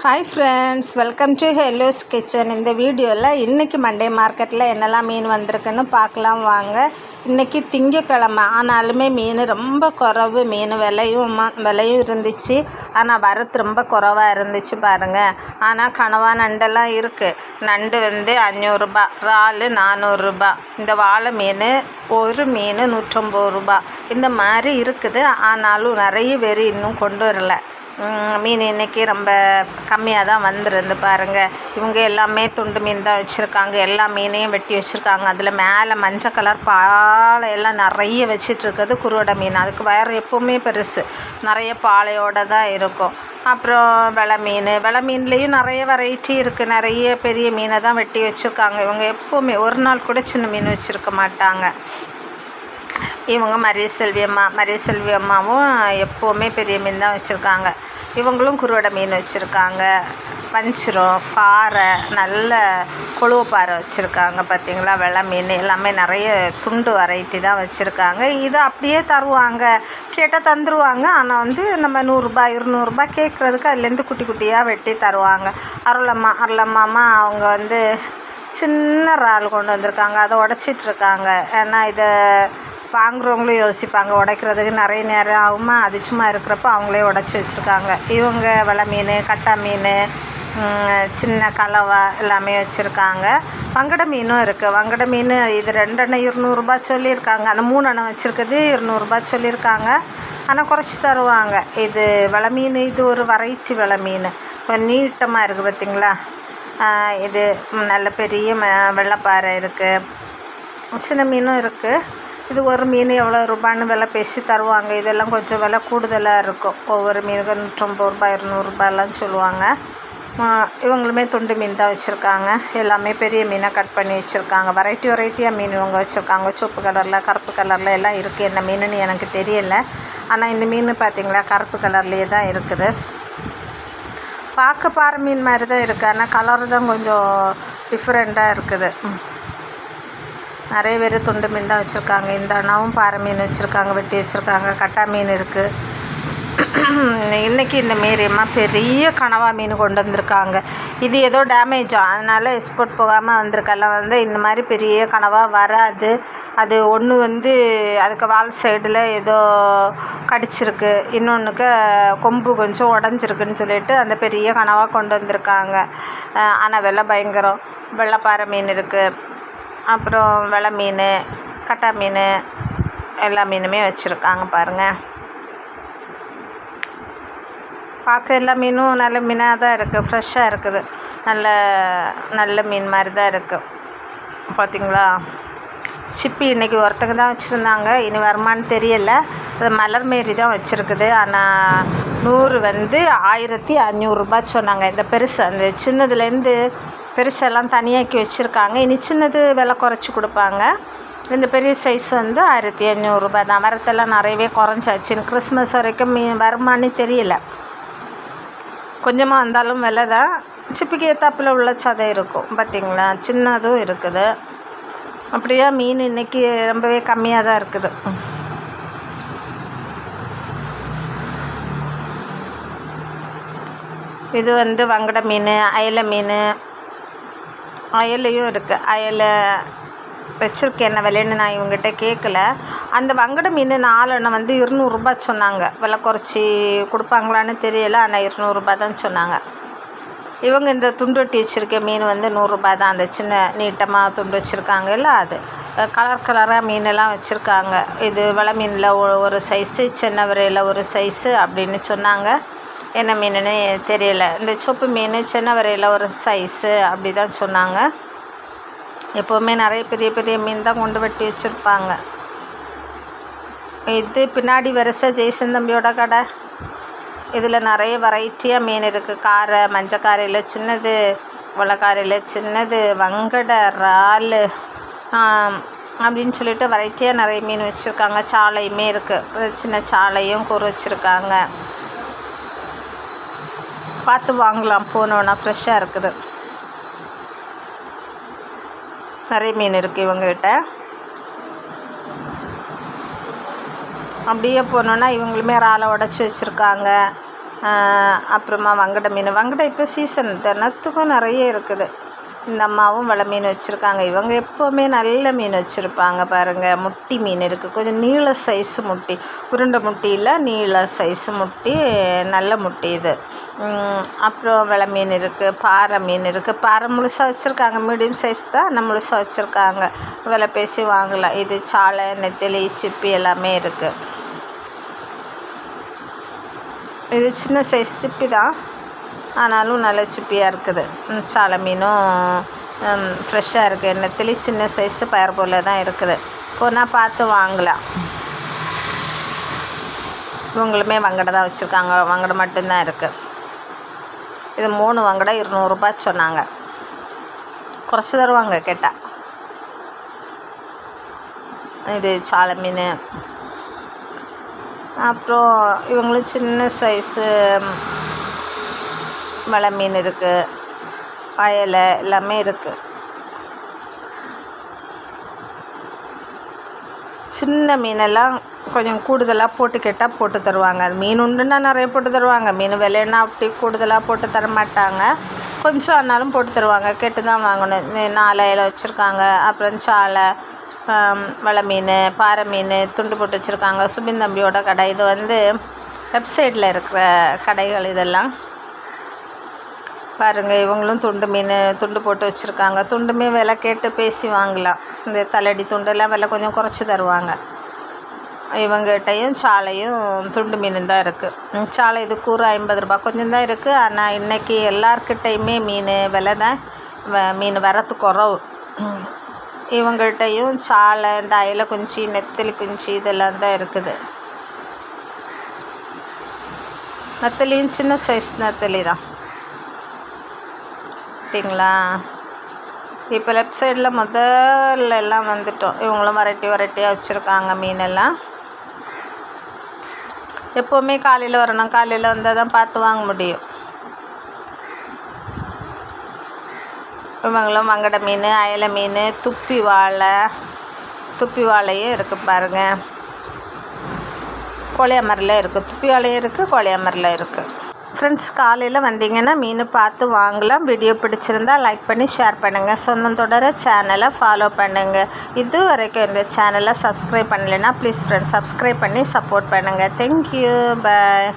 Hi friends welcome to hello's kitchen இந்த வீடியோவில் இன்றைக்கி மண்டே மார்க்கெட்டில் என்னெல்லாம் மீன் வந்திருக்குன்னு பார்க்கலாம் வாங்க. இன்றைக்கி திங்கக்கிழமை ஆனாலுமே மீன் ரொம்ப குறவு மீன் விலையும் ம- விலையும் இருந்துச்சு. ஆனால் வரத்து ரொம்ப குறைவாக இருந்துச்சு பாருங்கள் ஆனால் கனவா நண்டெல்லாம் இருக்குது நண்டு வந்து அஞ்சூறுரூபா இறால் நானூறுரூபா இந்த வாழை மீன் ஒரு மீன் நூற்றம்பது ரூபா. இந்த மாதிரி இருக்குது. ஆனாலும் நிறைய பேர் இன்னும் கொண்டு வரல. மீன் இன்றைக்கி ரொம்ப கம்மியாக தான் வந்துருந்து பாருங்கள் இவங்க எல்லாமே துண்டு மீன் தான் வச்சுருக்காங்க. எல்லா மீனையும் வெட்டி வச்சுருக்காங்க. அதில் மேலே மஞ்சள் கலர் பாலை எல்லாம் நிறைய வச்சிட்ருக்குது குருவடை மீன். அதுக்கு வயறு எப்போவுமே பெருசு. நிறைய பாலையோடு தான் இருக்கும். அப்புறம் வெலை மீன். வெலை மீன்லேயும் நிறைய வெரைட்டி இருக்குது நிறைய பெரிய மீனை தான் வெட்டி வச்சுருக்காங்க. இவங்க எப்போவுமே ஒரு நாள் கூட சின்ன மீன் வச்சுருக்க மாட்டாங்க. இவங்க மரிய செல்வி அம்மா மரிய செல்வி அம்மாவும் எப்போவுமே பெரிய மீன் தான் வச்சுருக்காங்க. இவங்களும் குருவடை மீன் வச்சுருக்காங்க. வஞ்சிரம் பாறை நல்ல கொழுவ பாறை வச்சுருக்காங்க பார்த்தீங்களா வெள்ளை மீன் எல்லாமே நிறைய துண்டு வெரைட்டி தான் வச்சுருக்காங்க. இதை அப்படியே தருவாங்க. கேட்டால் தந்துடுவாங்க ஆனால் வந்து நம்ம நூறுரூபா இருநூறுபா கேட்குறதுக்கு அதுலேருந்து குட்டி குட்டியாக வெட்டி தருவாங்க. அருளம்மா அருளம்மாமா அவங்க வந்து சின்ன இறால் கொண்டு வந்திருக்காங்க. அதை உடச்சிட்ருக்காங்க ஏன்னா இதை வாங்குறவங்களும் யோசிப்பாங்க உடைக்கிறதுக்கு நிறைய நேரம் ஆகுமா? அது சும்மா இருக்கிறப்ப அவங்களே உடச்சி வச்சுருக்காங்க. இவங்க வெலை மீன் கட்டா மீன் சின்ன கலவா எல்லாமே வச்சுருக்காங்க. வங்கட மீனும் இருக்குது வங்கட மீன் இது ரெண்டெண்ணெய் இருநூறுபா சொல்லியிருக்காங்க. அந்த மூணு எண்ணெய் வச்சுருக்குது இருநூறுபா சொல்லியிருக்காங்க. ஆனால் குறைச்சி தருவாங்க. இது வெலை மீன் இது ஒரு வெரைட்டி வெலை மீன். கொஞ்சம் நீட்டமாக இருக்குது பார்த்திங்களா இது நல்ல பெரிய ம- வெள்ளைப்பாறை இருக்குது சின்ன மீனும் இருக்குது இது ஒரு மீன் எவ்வளோ ரூபான்னு விலை பேசி தருவாங்க. இதெல்லாம் கொஞ்சம் விலை கூடுதலாக இருக்கும். ஒவ்வொரு மீனுக்கும் நூற்றம்பது ரூபாய் இரநூறுபாயெல்லாம் சொல்லுவாங்க. இவங்களுமே துண்டு மீன் தான் வச்சுருக்காங்க. எல்லாமே பெரிய மீனாக கட் பண்ணி வச்சுருக்காங்க. வெரைட்டி வெரைட்டியாக மீன் இவங்க வச்சுருக்காங்க. சிவப்பு கலரில் கருப்பு கலரில் எல்லாம் இருக்குது என்ன மீனுன்னு எனக்கு தெரியல. ஆனால் இந்த மீன் பார்த்திங்களா கருப்பு கலர்லேயே தான் இருக்குது. பார்க்க பாறை மீன் மாதிரி தான் இருக்குது ஆனால் கலர் தான் கொஞ்சம் டிஃப்ரெண்ட்டாக இருக்குது. ம். நிறைய பேர் துண்டு மீன் தான் வச்சுருக்காங்க இந்த அண்ணாவும் பாறை மீன் வச்சுருக்காங்க வெட்டி வச்சுருக்காங்க கட்டா மீன் இருக்குது இன்றைக்கி இந்த மீறியம்மா பெரிய கனவா மீன் கொண்டு வந்திருக்காங்க. இது ஏதோ டேமேஜா அதனால் எக்ஸ்போர்ட் போகாமல் வந்திருக்கெல்லாம் வந்து இந்த மாதிரி பெரிய கனவா வராது. அது ஒன்று வந்து அதுக்கு வால் சைடில் ஏதோ கடிச்சிருக்கு. இன்னொன்றுக்கு கொம்பு கொஞ்சம் உடஞ்சிருக்குன்னு சொல்லிட்டு அந்த பெரிய கனவாக கொண்டு வந்திருக்காங்க. ஆனால் வெள்ளை பயங்கரம். வெள்ளைப்பாறை மீன் இருக்குது அப்புறம் வெலை மீன் கட்டா மீன் எல்லா மீனுமே வச்சுருக்காங்க பாருங்கள் பார்க்க எல்லா மீனும் நல்ல மீனாக தான் இருக்குது ஃப்ரெஷ்ஷாக இருக்குது. நல்ல நல்ல மீன் மாதிரி தான் இருக்குது பார்த்திங்களா சிப்பி இன்றைக்கி ஒருத்தங்க தான் வச்சுருந்தாங்க இனி வருமான்னு தெரியல. அது மலர் மாரி தான் வச்சுருக்குது. ஆனால் நூறு வந்து ஆயிரத்தி அஞ்சூறுரூபா சொன்னாங்க. இந்த பெருசு அந்த சின்னதுலேருந்து பெருசெல்லாம் தனியாக்கி வச்சுருக்காங்க. இனி சின்னது விலை குறைச்சி கொடுப்பாங்க. இந்த பெரிய சைஸ் வந்து ஆயிரத்தி அஞ்சூறுரூபா தான். மரத்தெல்லாம் நிறையவே குறைஞ்சாச்சு கிறிஸ்மஸ் வரைக்கும் மீ வருமானு தெரியல. கொஞ்சமாக இருந்தாலும் விலை தான். சிப்பிக்கு ஏத்தாப்பில் உள்ள சதை இருக்கும். பார்த்திங்களா சின்னதும் இருக்குது. அப்படியே? மீன் இன்னைக்கு ரொம்பவே கம்மியாக தான் இருக்குது. இது வந்து வங்கட மீன் அயல மீன் அயலையும் இருக்குது அயலை வச்சுருக்கேன். என்ன விலைன்னு நான் இவங்ககிட்ட கேட்கல அந்த வங்கட மீன் நாலெண்ணம் வந்து இருநூறுபா சொன்னாங்க. விலை குறைச்சி கொடுப்பாங்களான்னு தெரியல. ஆனால் இருநூறுபா தான் சொன்னாங்க. இவங்க இந்த துண்டு வெட்டி வச்சுருக்க மீன் வந்து நூறுரூபா தான். அந்த சின்ன நீட்டமாக துண்டு வச்சுருக்காங்க இல்லை அது. கலர் கலராக மீனெல்லாம் வச்சுருக்காங்க. இது வெலை மீனில் ஒரு சைஸு சின்ன விரையில் ஒரு சைஸு அப்படின்னு சொன்னாங்க. என்ன மீனுன்னு தெரியல. இந்த சொப்பு மீன் சின்ன வரையில் ஒரு சைஸு அப்படி தான் சொன்னாங்க. எப்போவுமே நிறைய பெரிய பெரிய மீன் தான் கொண்டு வெட்டி வச்சுருப்பாங்க. இது பின்னாடி வரிசை ஜெய்சன் தம்பியோட கடை. இதில் நிறைய வெரைட்டியாக மீன் இருக்குது காரை மஞ்சக்காரையில் சின்னது உலக்காரையில் சின்னது வங்கடை இறால் அப்படின்னு சொல்லிட்டு வெரைட்டியாக நிறைய மீன் வச்சுருக்காங்க. சாலையுமே இருக்குது சின்ன சாலையும் கூறு வச்சுருக்காங்க. பார்த்து வாங்கலாம். போனோன்னா ஃப்ரெஷ்ஷாக இருக்குது. நிறைய மீன் இருக்குது இவங்ககிட்ட. அப்படியே போனோன்னா இவங்களுமே இறாலை உடச்சி வச்சுருக்காங்க. அப்புறமா வங்கடை மீன். வங்கடை இப்போ சீசன் தினத்துக்கும் நிறைய இருக்குது. இந்த அம்மாவும் வலை மீன் வச்சுருக்காங்க. இவங்க எப்போவுமே நல்ல மீன் வச்சுருப்பாங்க பாருங்கள் முட்டி மீன் இருக்குது கொஞ்சம் நீள சைஸு முட்டி. உருண்டை முட்டியில் நீள சைஸு முட்டி. நல்ல முட்டி இது. அப்புறம் வெலை மீன் இருக்குது பாறை மீன் இருக்குது பாறை முழுசாக வச்சுருக்காங்க. மீடியம் சைஸ் தான் ஆனால் முழுசாக வச்சுருக்காங்க. விலை பேசி வாங்கலாம் இது சாலை நெத்திலி சிப்பி எல்லாமே இருக்குது இது சின்ன சைஸ் சிப்பி தான். ஆனாலும் நல்ல சிப்பியாக இருக்குது. சால மீனும் ஃப்ரெஷ்ஷாக இருக்குது என்னத்துலேயும் சின்ன சைஸு பயர் போல் தான் இருக்குது. போனால் பார்த்து வாங்கலாம். இவங்களுமே வங்கடை தான் வச்சுருக்காங்க. வங்கடை மட்டும்தான் இருக்குது இது மூணு வங்கடை இருநூறுபா சொன்னாங்க. குறைச்சி தருவாங்க கேட்டால் இது சால மீன். அப்புறம் இவங்களும் சின்ன சைஸு மலை மீன் இருக்குது அயலை எல்லாமே இருக்குது சின்ன மீனெல்லாம் கொஞ்சம் கூடுதலாக போட்டு கேட்டால் போட்டு தருவாங்க. அது மீன் உண்டுன்னா நிறைய போட்டு தருவாங்க. மீன் விலைன்னா அப்படி கூடுதலாக போட்டு தர மாட்டாங்க. கொஞ்சம் ஆனாலும் போட்டு தருவாங்க. கேட்டு தான் வாங்கணும் நாலு இலை வச்சுருக்காங்க. அப்புறம் சாலை வலை மீன் பாறை மீன் துண்டு போட்டு வச்சுருக்காங்க. சுபின் தம்பியோட கடை. இது வந்து வெப்சைட்டில் இருக்கிற கடைகள் இதெல்லாம். பாருங்கள் இவங்களும் துண்டு மீன் துண்டு போட்டு வச்சுருக்காங்க. துண்டுமே விலை கேட்டு பேசி வாங்கலாம். இந்த தலடி துண்டெல்லாம் விலை கொஞ்சம் குறைச்சி தருவாங்க. இவங்ககிட்டையும் சாலையும் துண்டு மீன் தான் இருக்குது சாலை இது கூறு ஐம்பது ரூபா கொஞ்சம் தான் இருக்குது ஆனால் இன்றைக்கி எல்லார்கிட்டையுமே மீன் விலை தான் மீன் வரத்து குறவு. இவங்கள்ட்டையும் சாலை இந்த அயில குஞ்சு நெத்தலி குஞ்சு இதெல்லாம் தான் இருக்குது. நத்தலியும் சின்ன சைஸ் நெத்தலி தான். பார்த்தீங்களா? இப்போ லெஃப்ட் சைடில் முதல்ல எல்லாம் வந்துட்டோம். இவங்களும் வெரைட்டி வெரைட்டியாக வச்சுருக்காங்க மீனெல்லாம். எப்போவுமே காலையில் வரணும். காலையில் வந்தால் தான் பார்த்து வாங்க முடியும். இவங்களும் வங்கடை மீன் அயலை மீன் துப்பி வாழை. துப்பி வாழையும் இருக்குது பாருங்கள் கோழியாமரில் இருக்குது துப்பி வாழையும் இருக்குது கோழியாமரில் இருக்குது ஃப்ரெண்ட்ஸ் காலையில் வந்தீங்கன்னா மீன் பார்த்து வாங்கலாம். வீடியோ பிடிச்சிருந்தா லைக் பண்ணி ஷேர் பண்ணுங்கள் சொந்தம் தொடர சேனலை ஃபாலோ பண்ணுங்கள் இது வரைக்கும் இந்த சேனலை சப்ஸ்கிரைப் பண்ணலைன்னா ப்ளீஸ் ஃப்ரெண்ட்ஸ் சப்ஸ்கிரைப் பண்ணி சப்போர்ட் பண்ணுங்கள் தேங்க்யூ பாய்